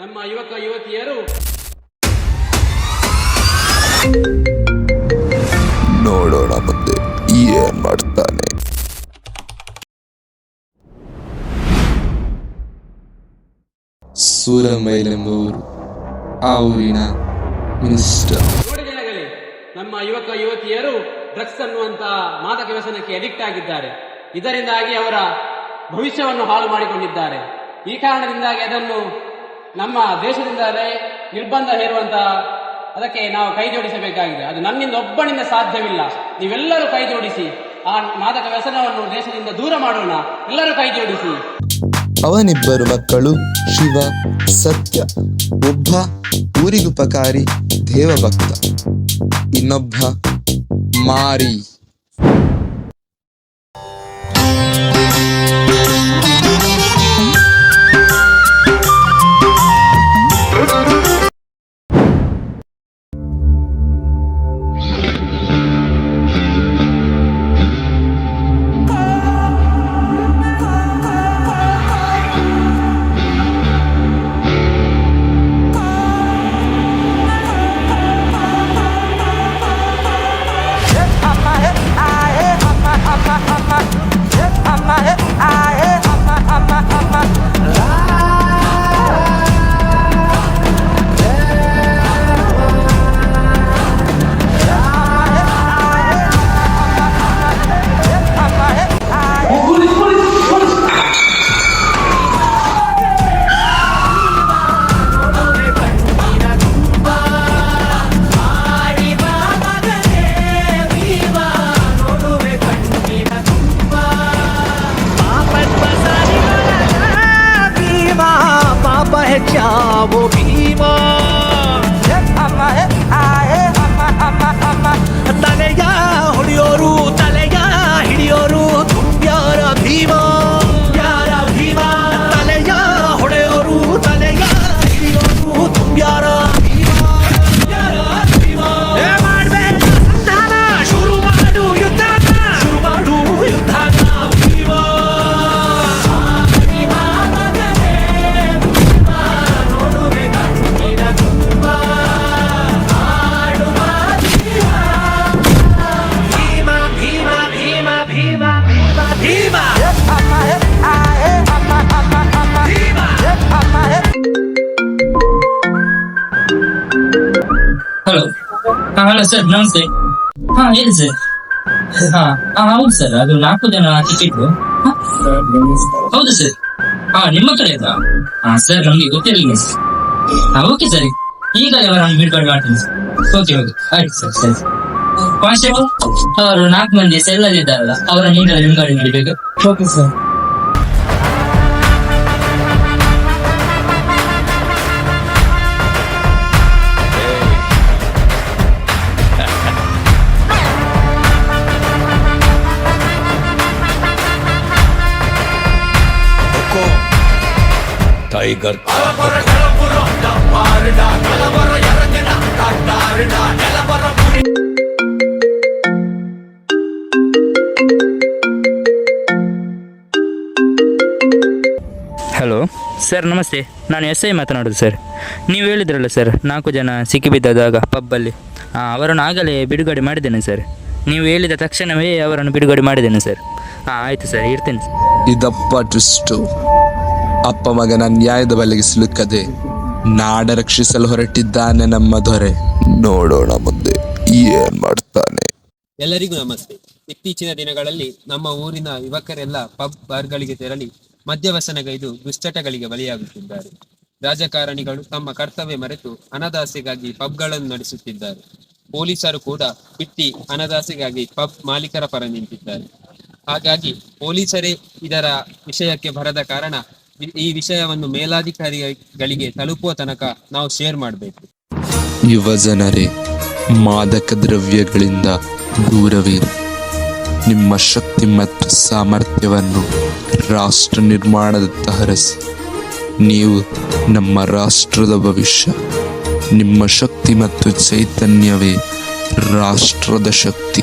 ನಮ್ಮ ಯುವಕ ಯುವತಿಯರು. ನೋಡೋಣ ಮುಂದೆ. ಏನ್ ಮಾಡ್ತಾನೆ? ಸೂರಮೈಲೆಂಬುವರು ಆ ಊರಿನ ಮಿನಿಸ್ಟರ್ ನಮ್ಮ ಯುವಕ ಯುವತಿಯರು ಡ್ರಗ್ಸ್ ಅನ್ನುವಂತಹ ಮಾದಕ ವ್ಯಸನಕ್ಕೆ ಅಡಿಕ್ಟ್ ಆಗಿದ್ದಾರೆ. ಇದರಿಂದಾಗಿ ಅವರ ಭವಿಷ್ಯವನ್ನು ಹಾಳು ಮಾಡಿಕೊಂಡಿದ್ದಾರೆ. ಈ ಕಾರಣದಿಂದಾಗಿ ಅದನ್ನು ನಮ್ಮ ದೇಶದಿಂದಲೇ ನಿರ್ಬಂಧ ಹೇರುವಂತ ಅದಕ್ಕೆ ನಾವು ಕೈ ಜೋಡಿಸಬೇಕಾಗಿದೆ. ಅದು ನನ್ನಿಂದ ಒಬ್ಬನಿಂದ ಸಾಧ್ಯವಿಲ್ಲ. ನೀವೆಲ್ಲರೂ ಕೈ ಜೋಡಿಸಿ, ಆ ಮಾದಕ ವ್ಯಸನವನ್ನು ದೇಶದಿಂದ ದೂರ ಮಾಡೋಣ. ಎಲ್ಲರೂ ಕೈ ಜೋಡಿಸಿ. ಅವನಿಬ್ಬರು ಮಕ್ಕಳು, ಶಿವ, ಸತ್ಯ, ಒಬ್ಬ, ಊರಿಗುಪಕಾರಿ, ದೇವಭಕ್ತ. ಇನ್ನೊಬ್ಬ ಮಾರಿ. ಹಾ ಹಲೋ ಸರ್ ನಮಸ್ತೆ ಹಾ ಹೇಳಿ ಸರ್ ಹಾ ಹಾ ಹೌದು ಸರ್ ಅದು ನಾಲ್ಕು ಜನ ಟಿಕೆಟ್ ಹೌದು ಸರ್ ಹಾ ನಿಮ್ಮ ಕಡೆ ಆಯ್ತಾ ಹಾ ಸರ್ ನಮ್ಗೆ ಗೊತ್ತಿರಲಿಲ್ಲ ಸರ್ ಹಾ ಓಕೆ ಸರ್ ಈಗಲೇ ನಾನು ಬಿಡ್ಕೊಂಡು ಮಾಡ್ತೀನಿ ಸರ್ ಓಕೆ ಓಕೆ ಆಯ್ತು ಸರ್ ಸರಿ ಕಾನ್ಸ್ಟೇಬಲ್ ಅವರು ನಾಲ್ಕು ಮಂದಿ ಸೆಲ್ಲಲ್ಲಿ ಇದ್ದಾರಲ್ಲ ಅವರನ್ನು ಈಗಲೇ ಬಿಡುಗಡೆ ನಡಿಬೇಕು okay sir tiger. Hello sir ನಮಸ್ತೆ. ನಾನು ಎಸ್ ಐ ಮಾತನಾಡೋದು ಸರ್ ನೀವು ಹೇಳಿದ್ರಲ್ಲ ಸರ್ ನಾಲ್ಕು ಜನ ಸಿಕ್ಕಿಬಿದ್ದಾಗ ಪಬ್ಬಲ್ಲಿ ಅವರನ್ನು ಆಗಲೇ ಬಿಡುಗಡೆ ಮಾಡಿದ್ದೇನೆ ಸರ್ ನೀವು ಹೇಳಿದ ತಕ್ಷಣವೇ ಅವರನ್ನು ಬಿಡುಗಡೆ ಮಾಡಿದ್ದೇನೆ ಸರ್ ಹಾಂ ಆಯಿತು ಸರ್ ಇರ್ತೀನಿ ಇದಪ್ಪ ಟ್ವಿಸ್ಟು ಅಪ್ಪ ಮಗನ ನ್ಯಾಯದ ಬಲೆಗೆ ಸಿಲುಕದೆ ನಾಡ ರಕ್ಷಿಸಲು ಹೊರಟಿದ್ದಾನೆ ನಮ್ಮ ದೊರೆ. ನೋಡೋಣ ಮುಂದೆ ಏನ್ ಮಾಡ್ತಾನೆ. ಎಲ್ಲರಿಗೂ ನಮಸ್ತೆ. ಇತ್ತೀಚಿನ ದಿನಗಳಲ್ಲಿ ನಮ್ಮ ಊರಿನ ಯುವಕರೆಲ್ಲ ಪಬ್ ಬಾರ್ಗಳಿಗೆ ತೆರಳಿ ಮದ್ಯವ್ಯಸನಗೈದು ದುಶ್ಚಟಗಳಿಗೆ ಬಲಿಯಾಗುತ್ತಿದ್ದಾರೆ. ರಾಜಕಾರಣಿಗಳು ತಮ್ಮ ಕರ್ತವ್ಯ ಮರೆತು ಹಣದಾಸೆಗಾಗಿ ಪಬ್ಗಳನ್ನು ನಡೆಸುತ್ತಿದ್ದಾರೆ. ಪೊಲೀಸರು ಕೂಡ ಬಿಟ್ಟಿ ಹಣದಾಸೆಗಾಗಿ ಪಬ್ ಮಾಲೀಕರ ಪರ ನಿಂತಿದ್ದಾರೆ. ಹಾಗಾಗಿ ಪೊಲೀಸರೇ ಇದರ ವಿಷಯಕ್ಕೆ ಬರದ ಕಾರಣ ಈ ವಿಷಯವನ್ನು ಮೇಲಾಧಿಕಾರಿಗಳಿಗೆ ತಲುಪುವ ತನಕ ನಾವು ಶೇರ್ ಮಾಡಬೇಕು. ಯುವ ಜನರೇ, ಮಾದಕ ದ್ರವ್ಯಗಳಿಂದ ದೂರವಿರಿ. ನಿಮ್ಮ ಶಕ್ತಿ ಮತ್ತು ಸಾಮರ್ಥ್ಯವನ್ನು ರಾಷ್ಟ್ರ ನಿರ್ಮಾಣದತ್ತ ಹರಸಿ. ನೀವು ನಮ್ಮ ರಾಷ್ಟ್ರದ ಭವಿಷ್ಯ, ನಿಮ್ಮ ಶಕ್ತಿ ಮತ್ತು ಚೈತನ್ಯವೇ ರಾಷ್ಟ್ರದ ಶಕ್ತಿ.